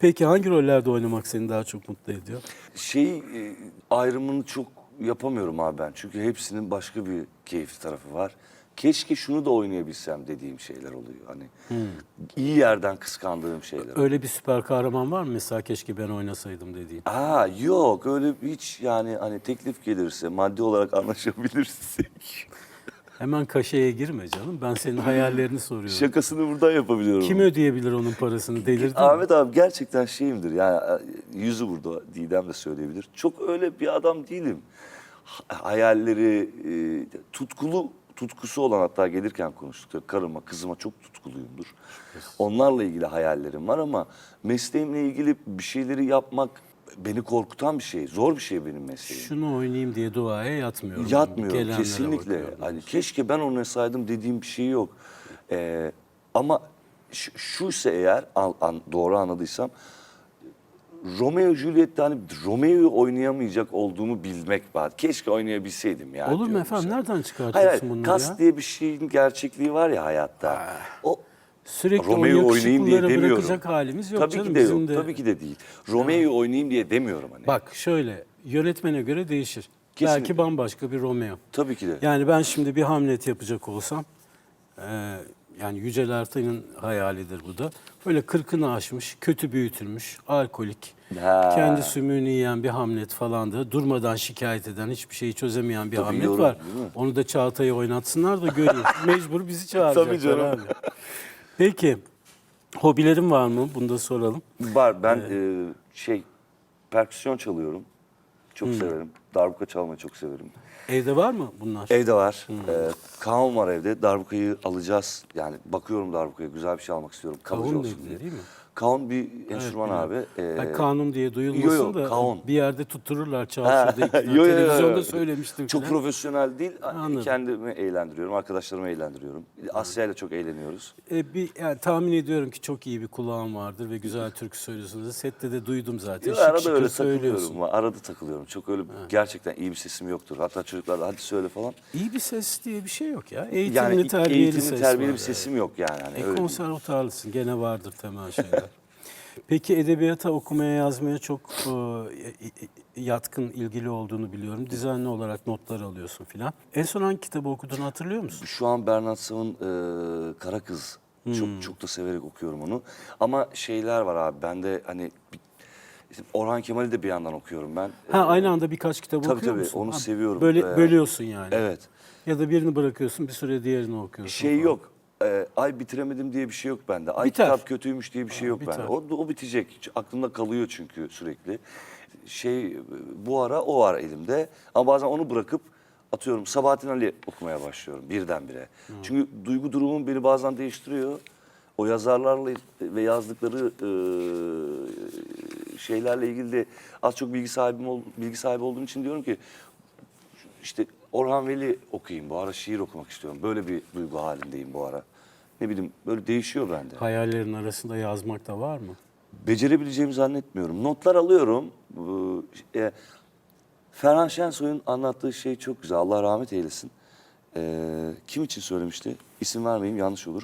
Peki hangi rollerde oynamak seni daha çok mutlu ediyor? Şey e, ayrımını çok yapamıyorum abi ben. Çünkü hepsinin başka bir keyifli tarafı var. Keşke şunu da oynayabilsem dediğim şeyler oluyor. Hani iyi yerden kıskandığım şeyler. Öyle bir süper kahraman var mı mesela keşke ben oynasaydım dediğin? Aa yok öyle hiç yani hani teklif gelirse maddi olarak anlaşabilirsek Hemen kaşeye girme canım. Ben senin hayallerini soruyorum. şakasını buradan yapabiliyorum. Kim ödeyebilir onun parasını? Delirdin mi? Ahmet abi gerçekten şeyimdir yani yüzü burada Didem de söyleyebilir. Çok öyle bir adam değilim. Ha- Hayalleri e, tutkulu tutkusu olan hatta gelirken konuştuk. Karıma kızıma çok tutkuluyumdur. Onlarla ilgili hayallerim var ama mesleğimle ilgili bir şeyleri yapmak beni korkutan bir şey. Zor bir şey benim mesleğim. Şunu oynayayım diye duaya yatmıyorum. Yatmıyorum Gelenlere kesinlikle. Hani keşke ben oynasaydım dediğim bir şey yok. Ee, ama şu, şuysa eğer an- an- doğru anladıysam Romeo Juliet'te hani Romeo'yu oynayamayacak olduğumu bilmek var. Keşke oynayabilseydim ya. Olur mu efendim? işte. Nereden Hayır, çıkartıyorsun hayır bunları kas ya? diye bir şeyin gerçekliği var ya hayatta. O Sürekli Romeo'yu o oynayayım diye demiyorum. bırakacak halimiz yok tabii canım. ki de Bizim yok. de... Tabii ki de değil. Romeo'yu oynayayım diye demiyorum hani. Bak şöyle yönetmene göre değişir. Kesinlikle. Belki bambaşka bir Romeo. Tabii ki de. Yani ben şimdi bir Hamlet yapacak olsam, e, yani Yücel Ertay'ın hayalidir bu da. Böyle kırkını aşmış, kötü büyütülmüş, alkolik, Ha. kendi sümüğünü yiyen bir Hamlet falandı. Durmadan şikayet eden, hiçbir şeyi çözemeyen bir Tabii Hamlet yorum, var. Onu da Çağatay'a oynatsınlar da göreyim. Mecbur bizi çağıracaklar Tabii canım. abi. Peki, hobilerin var mı? Bunu da soralım. Var. Ben e, şey perküsyon çalıyorum. Çok severim. Darbuka çalmayı çok severim. Evde var mı bunlar? Evde var. E, kavun var evde. Darbukayı alacağız. Yani bakıyorum darbukaya. Güzel bir şey almak istiyorum. Kalıcı Kavun olsun dedi, diye. değil mi? Kavun bir enstrüman abi. E, Ha, kanun diye duyulmasın yo, yo, da kaon. bir yerde tuttururlar Ha, yo, yo, yo, yo. Televizyonda söylemiştim. Çok filan. profesyonel değil. Anladım. Kendimi eğlendiriyorum. Arkadaşlarımı eğlendiriyorum. Asya ile çok eğleniyoruz. E, bir, yani tahmin ediyorum ki çok iyi bir kulağın vardır ve güzel türkü söylüyorsunuz. Sette de duydum zaten. Yo, Şık arada şıkır öyle takılıyorum. Arada takılıyorum. Çok öyle gerçekten iyi bir sesim yoktur. Hatta çocuklar hadi söyle falan. İyi bir ses diye bir şey yok ya. Eğitimli, Yani terbiyeli eğitimli, ses terbiyeli bir sesim yok yani. Hani E, konservatuarlısın gene vardır temel şeyler. Peki edebiyata okumaya yazmaya çok e, e, yatkın ilgili olduğunu biliyorum. Düzenli olarak notlar alıyorsun filan. En son hangi kitabı okuduğunu hatırlıyor musun? Şu an Bernard Sav'ın e, Kara Kız. Hmm. Çok çok da severek okuyorum onu. Ama şeyler var abi. Ben de hani bir- işte Orhan Kemal'i de bir yandan okuyorum ben. Ha E, aynı anda birkaç kitap tabii, okuyor tabii, musun? onu Ha, seviyorum. Böyle Ee, bölüyorsun yani. Evet. Ya da birini bırakıyorsun bir süre diğerini okuyorsun. Şey falan. yok. E, ay bitiremedim diye bir şey yok bende. Ay Biter. kitap kötüymüş diye bir şey yok biter. bende. O, o bitecek. Aklımda kalıyor çünkü sürekli. Şey bu ara o var elimde. Ama bazen onu bırakıp atıyorum Sabahattin Ali okumaya başlıyorum birdenbire. Çünkü duygu durumum beni bazen değiştiriyor. O yazarlarla ve yazdıkları e, şeylerle ilgili de az çok bilgi sahibim ol, bilgi sahibi olduğum için diyorum ki işte Orhan Veli okuyayım bu ara şiir okumak istiyorum. Böyle bir duygu halindeyim bu ara. Ne bileyim böyle değişiyor bende. Hayallerin arasında yazmak da var mı? Becerebileceğimi zannetmiyorum. Notlar alıyorum. Bu, e, Ferhan Şensoy'un anlattığı şey çok güzel. Allah rahmet eylesin. E, kim için söylemişti? İsim vermeyeyim yanlış olur.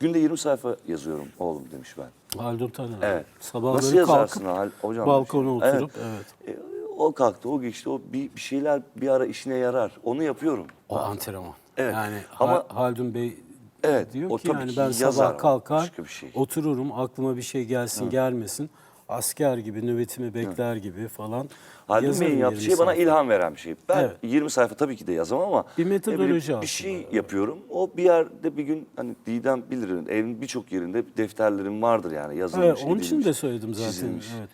Günde 20 sayfa yazıyorum oğlum demiş ben. Haldun Taner. Evet. Sabahları Nasıl yazarsın kalkıp hal- hocam? balkona Evet. oturup evet. E, o kalktı, o geçti. O bir, bir şeyler bir ara işine yarar. Onu yapıyorum. O antrenman. Evet. Yani Ama- Ha- Haldun Bey Evet, diyor o ki tabii yani ki ben yazar sabah kalkar başka bir şey. otururum aklıma bir şey gelsin gelmesin asker gibi nöbetimi bekler gibi falan. Haldun yazarım Bey'in yaptığı 20 şey bana sayfa. ilham veren bir şey. Ben Evet. 20 sayfa tabii ki de yazamam ama Bir metodoloji ne bileyim, aslında, bir şey yapıyorum. O bir yerde bir gün hani Didem bilir evin birçok yerinde defterlerim vardır yani yazılmış. Evet, onun için edilmiş, de söyledim zaten. çizilmiş. Evet.